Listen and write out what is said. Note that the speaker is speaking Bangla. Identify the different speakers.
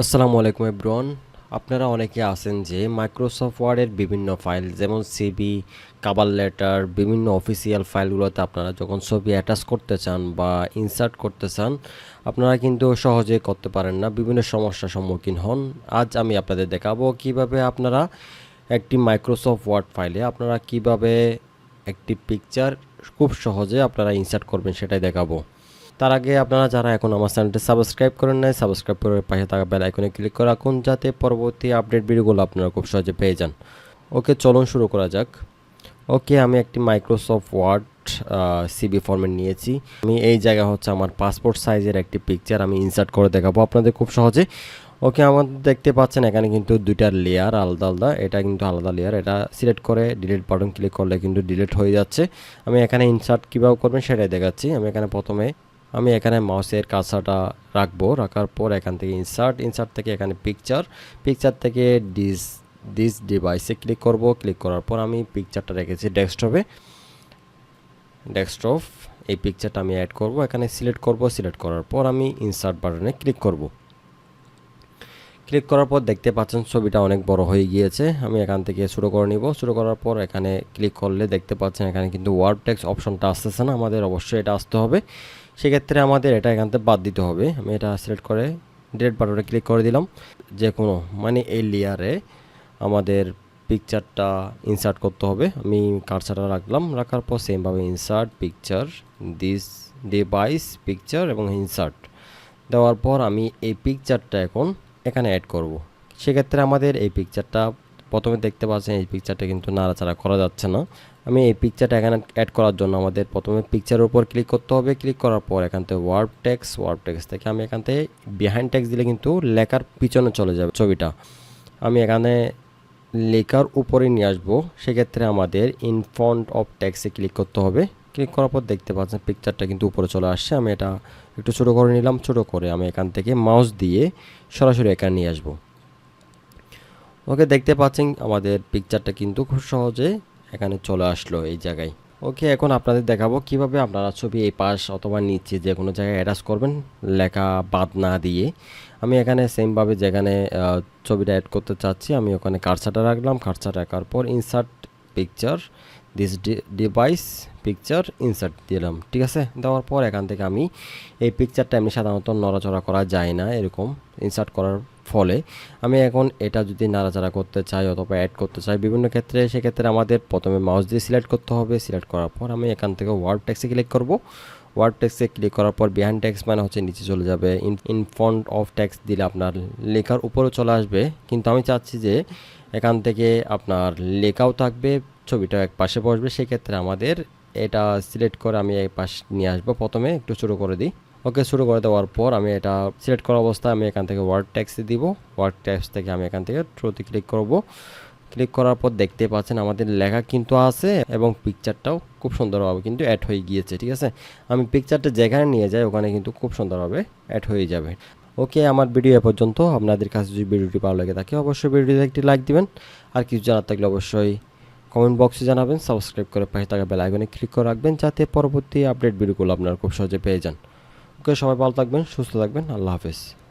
Speaker 1: আসসালামু আলাইকুম এব্রন আপনারা অনেকে আছেন যে মাইক্রোসফট ওয়ার্ডের বিভিন্ন ফাইল যেমন সিবি কাবার লেটার বিভিন্ন অফিসিয়াল ফাইলগুলোতে আপনারা যখন ছবি অ্যাটাচ করতে চান বা ইনসার্ট করতে চান, আপনারা কিন্তু সহজে করতে পারেন না, বিভিন্ন সমস্যার সম্মুখীন হন। আজ আমি আপনাদের দেখাবো কীভাবে আপনারা একটি মাইক্রোসফট ওয়ার্ড ফাইলে আপনারা কীভাবে একটি পিকচার খুব সহজে আপনারা ইনসার্ট করবেন সেটাই দেখাবো। তার আগে আপনারা যারা এখন আমার চ্যানেলটি সাবস্ক্রাইব করেন নাই সাবস্ক্রাইব করে পাশে থাকা বেল আইকনে ক্লিক করে রাখুন যাতে পরবর্তী আপডেট ভিডিওগুলো আপনারা খুব সহজে পেয়ে যান। ওকে চলুন শুরু করা যাক। ওকে আমি একটি মাইক্রোসফট ওয়ার্ড সিবি ফরম্যাট নিয়েছি। আমি এই জায়গা হচ্ছে আমার পাসপোর্ট সাইজের একটি পিকচার আমি ইনসার্ট করে দেখাবো আপনাদের খুব সহজে। ওকে আমার দেখতে পাচ্ছেন এখানে কিন্তু দুইটা লেয়ার আলাদা আলাদা। এটা কিন্তু আলাদা লেয়ার এটা সিলেক্ট করে ডিলিট বাটন ক্লিক করলে কিন্তু ডিলিট হয়ে যাচ্ছে। আমি এখানে ইনসার্ট কীভাবে করবেন সেটাই দেখাচ্ছি। আমি এখানে প্রথমে আমি এখানে মাউসের কাঁচাটা রাখব। রাখার পর এখান থেকে ইনসার্ট ইনসার্ট থেকে এখানে পিকচার পিকচার থেকে ডিস ডিস ডিভাইসে ক্লিক করব। ক্লিক করার পর আমি পিকচারটা রেখেছি ডেস্কটপে ডেস্কটপ এই পিকচারটা আমি অ্যাড করব। এখানে সিলেক্ট করব। সিলেক্ট করার পর আমি ইনসার্ট বাটনে ক্লিক করব। ক্লিক করার পর দেখতে পাচ্ছেন ছবিটা অনেক বড় হয়ে গিয়েছে। আমি এখান থেকে শুরু করে নিব। শুরু করার পর এখানে ক্লিক করলে দেখতে পাচ্ছেন এখানে কিন্তু ওয়ার্ড টেক্স অপশনটা আসতেছে না। আমাদের অবশ্যই এটা আসতে হবে। সেক্ষেত্রে আমাদের এটা এখান থেকে বাদ দিতে হবে। আমি এটা সিলেক্ট করে ডিলেট বাটনে ক্লিক করে দিলাম। যে কোনো মানে এই লেয়ারে আমাদের পিকচারটা ইনসার্ট করতে হবে। আমি কারসারটা রাখলাম। রাখার পর সেমভাবে insert picture this device picture এবং ইনসার্ট দেওয়ার পর আমি এই পিকচারটা এখন এখানে অ্যাড করব। সেক্ষেত্রে আমাদের এই পিকচারটা প্রথমে দেখতে পাচ্ছেন, এই পিকচারটা কিন্তু নাড়াচাড়া করা যাচ্ছে না। আমি এই পিকচারটা এখানে অ্যাড করার জন্য আমাদের প্রথমে পিকচারের উপর ক্লিক করতে হবে। ক্লিক করার পর এখান থেকে ওয়ার্ড ট্যাক্স ওয়ার্ড ট্যাক্স থেকে আমি এখান থেকে বিহাইন্ড ট্যাক্স দিলে কিন্তু লেখার পিছনে চলে যাবে ছবিটা। আমি এখানে লেখার উপরে নিয়ে আসব। সেক্ষেত্রে আমাদের ইন ফন্ট অফ টেক্সে ক্লিক করতে হবে। ক্লিক করার পর দেখতে পাচ্ছেন পিকচারটা কিন্তু উপরে চলে আসছে। আমি এটা একটু ছোটো করে নিলাম, ছোটো করে আমি এখান থেকে মাউস দিয়ে সরাসরি এখানে নিয়ে আসব। ওকে, দেখতে পাচ্ছেন আমাদের পিকচারটা কিন্তু খুব সহজে এখানে চলে আসলো এই জায়গায়। ওকে, এখন আপনাদের দেখাবো কীভাবে আপনারা ছবি এই পাশ অথবা নিচে যে কোনো জায়গায় অ্যাটাচ করবেন, লেখা বাদ না দিয়ে। আমি এখানে সেমভাবে যেখানে ছবিটা অ্যাড করতে চাচ্ছি, আমি ওখানে কারসাটা রাখলাম। কারসা রাখার পর insert picture this device picture insert দিলাম। ঠিক আছে? দেওয়ার পর এখান থেকে আমি এই পিকচারটা এমনি সাধারণত নড়াচড়া করা যায় না এরকম। ইনসার্ট করার ফলে আমি এখন এটা যদি নাড়াচাড়া করতে চাই অথবা অ্যাড করতে চাই বিভিন্ন ক্ষেত্রে, সেক্ষেত্রে আমাদের প্রথমে মাউস দিয়ে সিলেক্ট করতে হবে। সিলেক্ট করার পর আমি এখান থেকে ওয়ার্ড টেক্সে ক্লিক করব। ওয়ার্ড টেক্সে ক্লিক করার পর বিহাইন্ড ট্যাক্স মানে হচ্ছে নিচে চলে যাবে। In in front of text দিলে আপনার লেখার উপরেও চলে আসবে। কিন্তু আমি চাচ্ছি যে এখান থেকে আপনার লেখাও থাকবে ছবিটা এক পাশে বসবে, সেক্ষেত্রে আমাদের এটা সিলেক্ট করে আমি এই পাশ নিয়ে আসব। প্রথমে একটু শুরু করে দিই। ওকে, শুরু করে দেওয়ার পর আমি এটা সিলেক্ট করা অবস্থায় আমি এখান থেকে ওয়ার্ড ট্যাক্সে দিব। ওয়ার্ড ট্যাক্স থেকে আমি এখান থেকে ট্রুতে ক্লিক করব। ক্লিক করার পর দেখতে পাচ্ছেন আমাদের লেখা কিন্তু আছে এবং পিকচারটাও খুব সুন্দরভাবে কিন্তু অ্যাড হয়ে গিয়েছে, ঠিক আছে? আমি পিকচারটা যেখানে নিয়ে যাই, ওখানে কিন্তু খুব সুন্দরভাবে অ্যাড হয়ে যাবে। ওকে, আমার ভিডিও এ পর্যন্ত। আপনাদের কাছে যদি ভিডিওটি ভালো লাগে থাকে অবশ্যই ভিডিওতে একটি লাইক দিবেন। আর কিছু জানার থাকলে অবশ্যই কমেন্ট বক্সে জানাবেন, সাবস্ক্রাইব করে পাশে থাকা বেল আইকনে ক্লিক করে রাখবেন যাতে পরবর্তী আপডেট ভিডিওগুলো আপনারা খুব সহজে পেয়ে যান। ওকে, সবাই ভালো থাকবেন, সুস্থ থাকবেন, আল্লাহ হাফেজ।